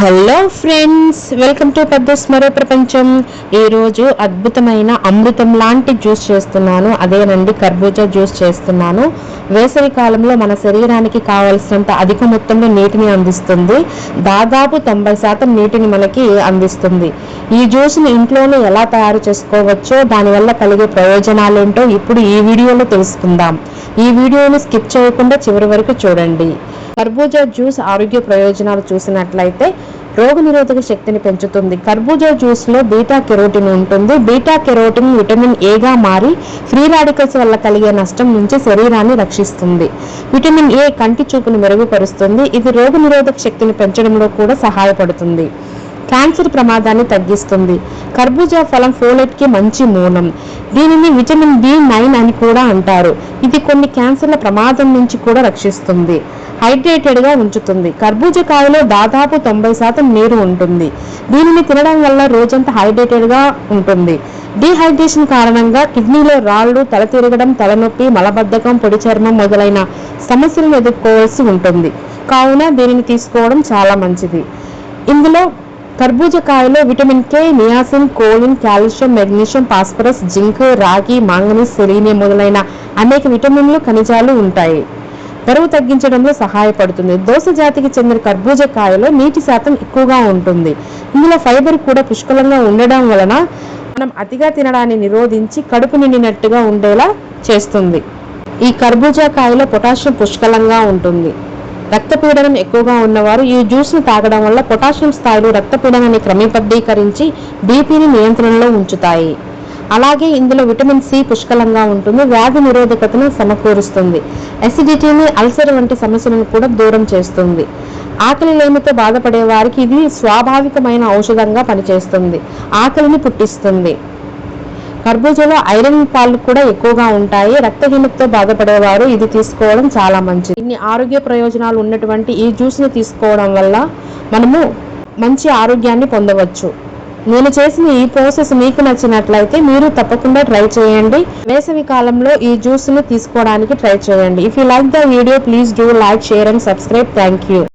Hello friends welcome to పెద్ద మరో ప్రపంచం. ఈరోజు అద్భుతమైన అమృతం లాంటి జ్యూస్ చేస్తున్నాను. అదేనండి కర్బూజా జ్యూస్ చేస్తున్నాను. వేసవి కాలంలో మన శరీరానికి కావలసినంత అధిక మొత్తంలో నీటిని అందిస్తుంది. దాదాపు తొంభై శాతం నీటిని మనకి అందిస్తుంది. ఈ జ్యూస్ని ఇంట్లోనే ఎలా తయారు చేసుకోవచ్చో దానివల్ల కలిగే ప్రయోజనాలు ఏంటో ఇప్పుడు ఈ వీడియోలో తెలుసుకుందాం. ఈ వీడియోని స్కిప్ చేయకుండా చివరి వరకు చూడండి. కర్బూజా జ్యూస్ ఆరోగ్య ప్రయోజనాలు చూసినట్లయితే రోగనిరోధక శక్తిని పెంచుతుంది. కర్బూజా జ్యూస్లో బీటా కెరోటిన్ ఉంటుంది. బీటా కెరోటిన్ విటమిన్ ఏగా మారి ఫ్రీ రాడికల్స్ వల్ల కలిగే నష్టం నుంచి శరీరాన్ని రక్షిస్తుంది. విటమిన్ ఏ కంటి చూపును మెరుగుపరుస్తుంది. ఇది రోగనిరోధక శక్తిని పెంచడంలో కూడా సహాయపడుతుంది. క్యాన్సర్ ప్రమాదాన్ని తగ్గిస్తుంది. కర్బూజా ఫలం ఫోలెట్కి మంచి మూలం. దీనిని విటమిన్ బి నైన్ అని కూడా అంటారు. ఇది కొన్ని క్యాన్సర్ల ప్రమాదం నుంచి కూడా రక్షిస్తుంది. హైడ్రేటెడ్గా ఉంచుతుంది. కర్బూజా కాయలో దాదాపు తొంభై శాతం నీరు ఉంటుంది. దీనిని తినడం వల్ల రోజంతా హైడ్రేటెడ్గా ఉంటుంది. డీహైడ్రేషన్ కారణంగా కిడ్నీలో రాళ్ళు తల తిరగడం తలనొప్పి మలబద్ధకం పొడి చర్మం మొదలైన సమస్యలను ఎదుర్కోవాల్సి ఉంటుంది. కావున దీనిని తీసుకోవడం చాలా మంచిది. ఇందులో కర్బూజకాయలో vitamin K niacin choline calcium magnesium phosphorus zinc రాగి మాంగనీస్ సెలీనియం మొదలైన అనేక విటమిన్లు ఖనిజాలు ఉంటాయి. బరువు తగ్గించడంలో సహాయపడుతుంది. దోస జాతికి చెందిన కర్బూజ కాయలో నీటి శాతం ఎక్కువగా ఉంటుంది. ఇందులో ఫైబర్ కూడా పుష్కలంగా ఉండడం వలన మనం అతిగా తినడాన్ని నిరోధించి కడుపు నిండినట్టుగా ఉండేలా చేస్తుంది. ఈ కర్బూజా కాయలో పొటాషియం పుష్కలంగా ఉంటుంది. రక్తపీడనం ఎక్కువగా ఉన్నవారు ఈ జ్యూస్ను తాగడం వల్ల పొటాషియం స్థాయిలు రక్తపీడనాన్ని క్రమబద్ధీకరించి బీపీని నియంత్రణలో ఉంచుతాయి. అలాగే ఇందులో విటమిన్ సి పుష్కలంగా ఉంటుంది వ్యాధి నిరోధకతను సమకూరుస్తుంది. అసిడిటీని అల్సర్ వంటి సమస్యలను కూడా దూరం చేస్తుంది. ఆకలి లేమితో బాధపడే వారికి ఇది స్వాభావికమైన ఔషధంగా పనిచేస్తుంది. ఆకలిని పుట్టిస్తుంది. కర్బూజాలో ఐరన్ పాలు కూడా ఎక్కువగా ఉంటాయి. రక్తహీనతతో బాధపడేవారు ఇది తీసుకోవడం చాలా మంచిది. ఇన్ని ఆరోగ్య ప్రయోజనాలు ఉన్నటువంటి ఈ జ్యూస్ని తీసుకోవడం వల్ల మనము మంచి ఆరోగ్యాన్ని పొందవచ్చు. నేను చేసిన ఈ ప్రాసెస్ మీకు నచ్చినట్లయితే మీరు తప్పకుండా ట్రై చేయండి. వేసవి కాలంలో ఈ జ్యూస్ని తీసుకోవడానికి ట్రై చేయండి. If you like the video please do like share and subscribe thank you